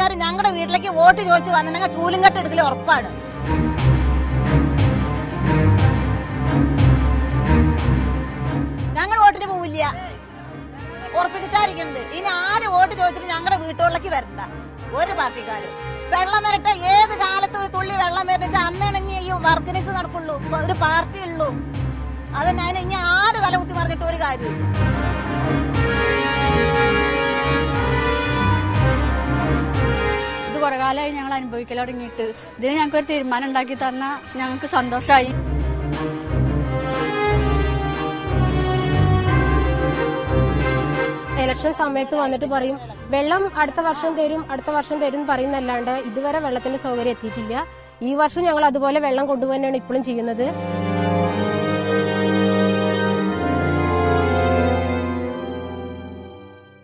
Vote ചോദിച്ചു വന്നിട്ടുണ്ടെങ്കിൽ ചൂലുംകെട്ട് എടുക്കൽ ഉറപ്പാണ്. ഞങ്ങൾ വോട്ടിന് പോവില്ല. ഉറപ്പിച്ചിട്ടായിരിക്കുന്നത് ഇനി ആര് വോട്ട് ചോദിച്ചിട്ട് ഞങ്ങളുടെ വീട്ടുകളിലേക്ക് വരണ്ട. ഒരു പാർട്ടിക്കാരും. വെള്ളം വരട്ടെ. ഏത് കാലത്ത് ഒരു തുള്ളി വെള്ളം വരുന്ന അന്നിണങ്ങി ഈ വർക്കിനേക്ക് നടക്കുള്ളൂ. ഒരു പാർട്ടി ഉള്ളൂ. അതന്നെ. അതിന് ഇനി ആര് തല കുത്തി പറഞ്ഞിട്ട് ഒരു കാര്യമില്ല കാലമായി ഞങ്ങൾ അനുഭവിക്കൽ തുടങ്ങിയിട്ട്. ഇതിന് ഞങ്ങൾക്ക് ഒരു തീരുമാനം ഉണ്ടാക്കി തന്ന ഞങ്ങൾക്ക് സന്തോഷമായി ഇലക്ഷൻ സമയത്ത് വന്നിട്ട് പറയും വെള്ളം അടുത്ത വർഷം തരും അടുത്ത വർഷം തരും പറയുന്നല്ലാണ്ട് ഇതുവരെ വെള്ളത്തിന്റെ സൗകര്യം എത്തിയിട്ടില്ല. ഈ വർഷം ഞങ്ങൾ അതുപോലെ വെള്ളം കൊണ്ടുപോകാനാണ് ഇപ്പോഴും ചെയ്യുന്നത്.